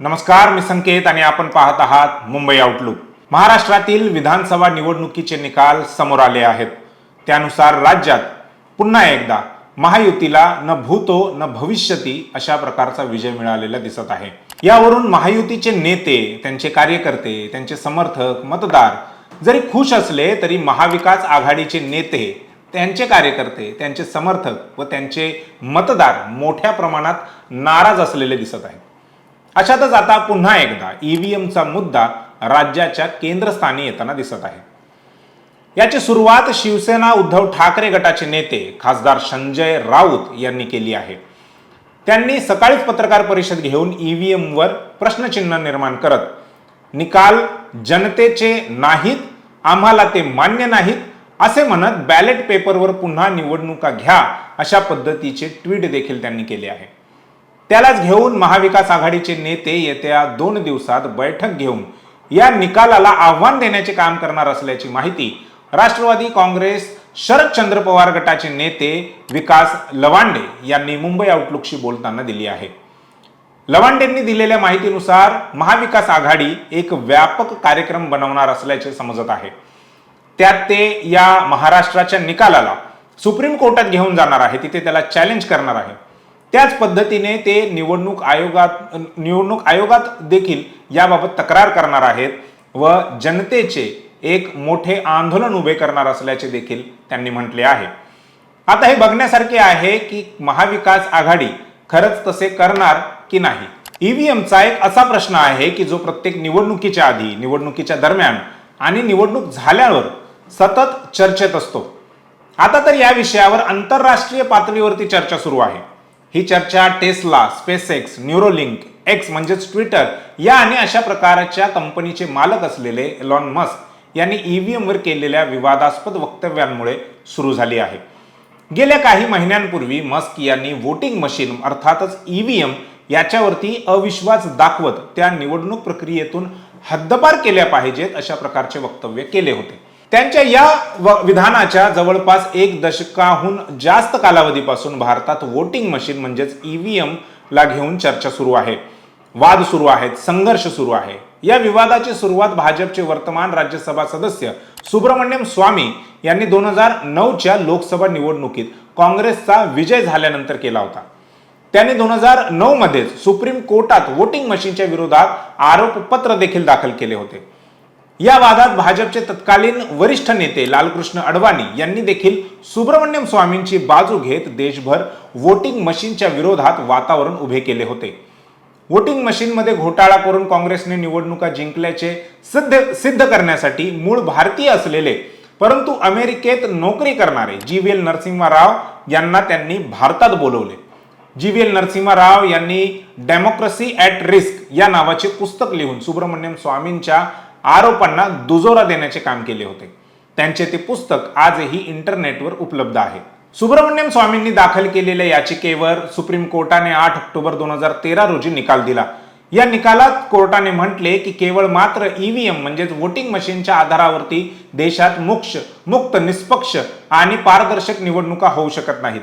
नमस्कार मी संकेत आणि आपण पाहत आहात मुंबई आउटलुक महाराष्ट्रातील विधानसभा निवडणुकीचे निकाल समोर आले आहेत. त्यानुसार राज्यात पुन्हा एकदा महायुतीला न भूतो न भविष्यती अशा प्रकारचा विजय मिळालेला दिसत आहे. यावरून महायुतीचे नेते त्यांचे कार्यकर्ते त्यांचे समर्थक मतदार जरी खुश असले तरी महाविकास आघाडीचे नेते त्यांचे कार्यकर्ते त्यांचे समर्थक व त्यांचे मतदार मोठ्या प्रमाणात नाराज असलेले दिसत आहेत. अशातच आता पुन्हा एकदा ईव्हीएमचा मुद्दा राज्याच्या केंद्रस्थानी येताना दिसत आहे. याची सुरुवात शिवसेना उद्धव ठाकरे गटाचे नेते खासदार संजय राऊत यांनी केली आहे. त्यांनी सकाळीच पत्रकार परिषद घेऊन ईव्हीएमवर प्रश्नचिन्ह निर्माण करत निकाल जनतेचे नाहीत आम्हाला ते मान्य नाहीत असे म्हणत बॅलेट पेपरवर पुन्हा निवडणुका घ्या अशा पद्धतीचे ट्विट देखील त्यांनी केले आहे. त्यालाच घेऊन महाविकास आघाडीचे नेते येत्या दोन दिवसात बैठक घेऊन या निकालाला आव्हान देण्याचे काम करणार असल्याची माहिती राष्ट्रवादी काँग्रेस शरदचंद्र पवार गटाचे नेते विकास लवांडे यांनी मुंबई आउटलुकशी बोलताना दिली आहे. लवांडेंनी दिलेल्या माहितीनुसार महाविकास आघाडी एक व्यापक कार्यक्रम बनवणार असल्याचे समजत आहे. त्यात ते या महाराष्ट्राच्या निकालाला सुप्रीम कोर्टात घेऊन जाणार आहे. तिथे त्याला चॅलेंज करणार आहे. त्याच पद्धतीने ते निवडणूक आयोगात निवडणूक आयोगात देखील याबाबत तक्रार करणार आहेत व जनतेचे एक मोठे आंदोलन उभे करणार असल्याचे देखील त्यांनी म्हटले आहे. आता हे बघण्यासारखे आहे की महाविकास आघाडी खरंच तसे करणार की नाही? ईव्हीएमचा एक असा प्रश्न आहे की जो प्रत्येक निवडणुकीच्या आधी निवडणुकीच्या दरम्यान आणि निवडणूक झाल्यावर सतत चर्चेत असतो. आता तर या विषयावर आंतरराष्ट्रीय पातळीवरती चर्चा सुरू आहे. ही चर्चा टेस्ला स्पेसएक्स न्यूरोलिंक एक्स म्हणजेच ट्विटर या आणि अशा प्रकारच्या कंपनीचे मालक असलेले एलॉन मस्क यांनी ईव्हीएमवर केलेल्या विवादास्पद वक्तव्यांमुळे सुरू झाली आहे. गेल्या काही महिन्यांपूर्वी मस्क यांनी वोटिंग मशीन अर्थातच ईव्हीएम याच्यावरती अविश्वास दाखवत त्या निवडणूक प्रक्रियेतून हद्दपार केल्या पाहिजेत अशा प्रकारचे वक्तव्य केले होते. त्यांच्या या विधानाच्या जवळपास एक दशकाहून जास्त कालावधीपासून भारतात वोटिंग मशीन म्हणजेच ईव्हीएम ला घेऊन चर्चा सुरू आहे. वाद सुरू आहेत संघर्ष सुरू आहे. या विवादाची सुरुवात भाजपचे वर्तमान राज्यसभा सदस्य सुब्रमण्यम स्वामी यांनी दोन हजार नऊच्या लोकसभा निवडणुकीत काँग्रेसचा विजय झाल्यानंतर केला होता. त्यांनी दोन हजार नऊ मध्येच सुप्रीम कोर्टात वोटिंग मशीनच्या विरोधात आरोपपत्र देखील दाखल केले होते. या वादात भाजपचे तत्कालीन वरिष्ठ नेते लालकृष्ण अडवाणी यांनी देखील सुब्रमण्यम स्वामींची बाजू घेत देशभर वोटिंग मशीनच्या विरोधात वातावरण उभे केले होते. वोटिंग मशीनमध्ये घोटाळा करून काँग्रेसने निवडणुका जिंकल्याचे सिद्ध सिद्ध करण्यासाठी मूळ भारतीय असलेले परंतु अमेरिकेत नोकरी करणारे G V L Narasimha Rao यांना त्यांनी भारतात बोलवले. G V L Narasimha Rao यांनी डेमोक्रेसी ॲट रिस्क या नावाचे पुस्तक लिहून सुब्रमण्यम स्वामींच्या आरोपांना दुजोरा देण्याचे काम केले होते. त्यांचे ते पुस्तक आजही इंटरनेटवर उपलब्ध आहे. सुब्रमण्यम स्वामींनी दाखल केलेल्या याचिकेवर सुप्रीम कोर्टाने आठ ऑक्टोबर दोन हजार तेरा रोजी निकाल दिला. या निकालात कोर्टाने म्हटले की केवळ मात्र ईव्हीएम म्हणजेच वोटिंग मशीनच्या आधारावरती देशात मोक्ष मुक्त निष्पक्ष आणि पारदर्शक निवडणुका होऊ शकत नाहीत.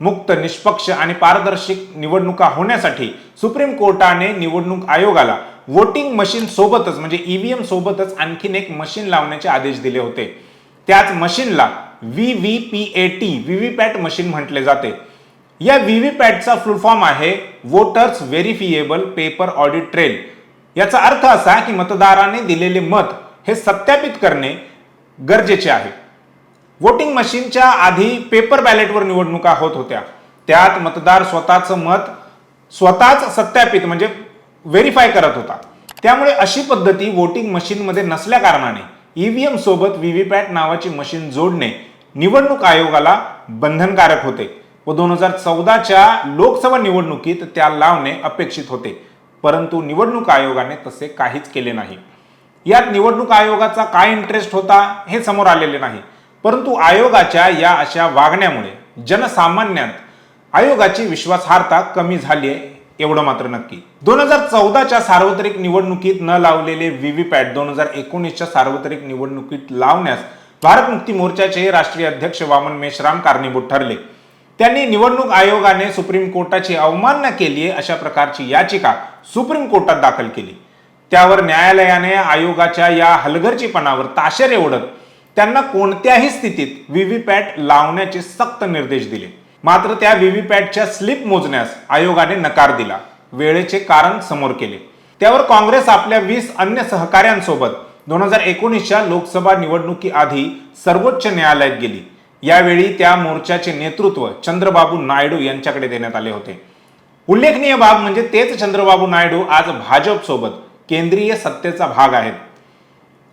मुक्त निष्पक्ष आणि पारदर्शक निवडणुका होण्यासाठी सुप्रीम कोर्टाने निवडणूक आयोगाला वोटिंग मशीन सोबतच म्हणजे ईव्हीएम सोबतच आणखीन एक मशीन लावण्याचे आदेश दिले होते. त्याच मशीनला V V P A T VVPAT machine म्हटले जाते. या व्हीव्हीपॅटचा फुल फॉर्म आहे voters verifiable paper audit trail याचा अर्थ असा की मतदाराने दिलेले मत हे सत्यापित करणे गरजेचे आहे. वोटिंग मशीनच्या आधी पेपर बॅलेटवर निवडणुका होत होत्या. त्यात मतदार स्वतःचं मत स्वतःच सत्यापित म्हणजे व्हेरीफाय करत होता. त्यामुळे अशी पद्धती वोटिंग मशीनमध्ये नसल्या कारणाने ईव्हीएम सोबत व्हीव्हीपॅट नावाची मशीन जोडणे निवडणूक आयोगाला बंधनकारक होते व दोन हजार चौदाच्या लोकसभा निवडणुकीत त्या लावणे अपेक्षित होते. परंतु निवडणूक आयोगाने तसे काहीच केले नाही. यात निवडणूक आयोगाचा काय इंटरेस्ट होता हे समोर आलेले नाही. परंतु आयोगाच्या या अशा वागण्यामुळे जनसामान्यात आयोगाची विश्वासार्हता कमी झाली आहे एवढं मात्र नक्की. दोन हजार चौदाच्या सार्वत्रिक निवडणुकीत न लावलेले व्हीव्हीपॅट दोन हजार एकोणीसच्या सार्वत्रिक निवडणुकीत लावण्यास भारत मुक्ती मोर्चाचे राष्ट्रीय अध्यक्ष वामन मेश्राम कारणीभूत ठरले. त्यांनी निवडणूक आयोगाने सुप्रीम कोर्टाची अवमानना केली आहे अशा प्रकारची याचिका सुप्रीम कोर्टात दाखल केली. त्यावर न्यायालयाने आयोगाच्या या हलगर्जीपणावर ताशेरे ओढत त्यांना कोणत्याही स्थितीत व्हीव्हीपॅट लावण्याचे सक्त निर्देश दिले. मात्र त्या व्हीव्हीपॅटच्या स्लिप मोजण्यास आयोगाने नकार दिला. वेळेचे कारण समोर केले. त्यावर काँग्रेस आपल्या वीस अन्य सहकाऱ्यांसोबत दोन हजार एकोणीसच्या लोकसभा निवडणुकीआधी सर्वोच्च न्यायालयात गेली. यावेळी त्या मोर्चाचे नेतृत्व चंद्रबाबू नायडू यांच्याकडे देण्यात आले होते. उल्लेखनीय बाब म्हणजे तेच चंद्रबाबू नायडू आज भाजप सोबत केंद्रीय सत्तेचा भाग आहेत.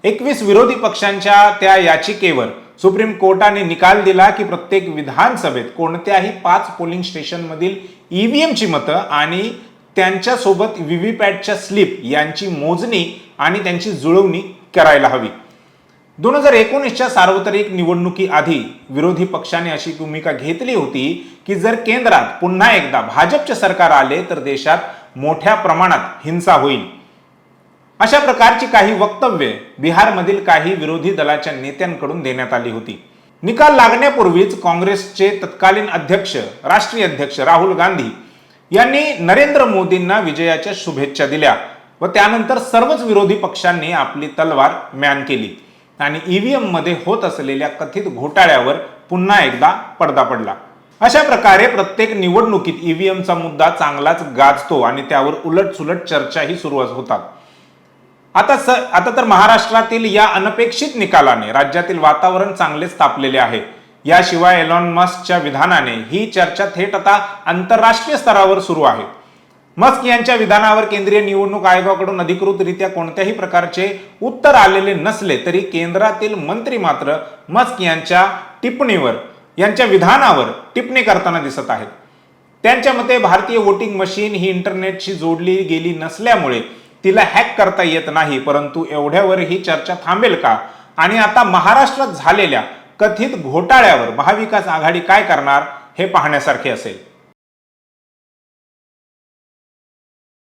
एकवीस विरोधी पक्षांच्या त्या याचिकेवर सुप्रीम कोर्टाने निकाल दिला की प्रत्येक विधानसभेत कोणत्याही पाच पोलिंग स्टेशनमधील ईव्हीएमची मतं आणि त्यांच्यासोबत व्हीव्हीपॅटच्या स्लिप यांची मोजणी आणि त्यांची जुळवणी करायला हवी. दोन हजार एकोणीसच्या सार्वत्रिक निवडणुकीआधी विरोधी पक्षाने अशी भूमिका घेतली होती की जर केंद्रात पुन्हा एकदा भाजपचे सरकार आले तर देशात मोठ्या प्रमाणात हिंसा होईल. अशा प्रकारची काही वक्तव्ये बिहारमधील काही विरोधी दलाच्या नेत्यांकडून देण्यात आली होती. निकाल लागण्यापूर्वीच काँग्रेसचे तत्कालीन अध्यक्ष राष्ट्रीय अध्यक्ष राहुल गांधी यांनी नरेंद्र मोदींना विजयाच्या शुभेच्छा दिल्या व त्यानंतर सर्वच विरोधी पक्षांनी आपली तलवार म्यान केली आणि ईव्हीएममध्ये होत असलेल्या कथित घोटाळ्यावर पुन्हा एकदा पडदा पडला. अशा प्रकारे प्रत्येक निवडणुकीत ईव्हीएमचा मुद्दा चांगलाच गाजतो आणि त्यावर उलटसुलट चर्चाही सुरू होतात. आता स आता तर महाराष्ट्रातील या अनपेक्षित निकालाने राज्यातील वातावरण चांगलेच तापलेले आहे. याशिवाय एलॉन मस्कच्या विधानाने ही चर्चा थेट आता आंतरराष्ट्रीय स्तरावर सुरू आहे. मस्क यांच्या विधानावर केंद्रीय निवडणूक आयोगाकडून अधिकृतरित्या कोणत्याही प्रकारचे उत्तर आलेले नसले तरी केंद्रातील मंत्री मात्र मस्क यांच्या टिप्पणीवर यांच्या विधानावर टिप्पणी करताना दिसत आहेत. त्यांच्या मते भारतीय वोटिंग मशीन ही इंटरनेटशी जोडली गेली नसल्यामुळे तिला हॅक करता येत नाही परंतु एवढ्यावर ही चर्चा थांबेल का? आणि आता महाराष्ट्रात झालेल्या कथित घोटाळ्यावर महाविकास आघाडी काय करणार हे पाहण्यासारखे असेल.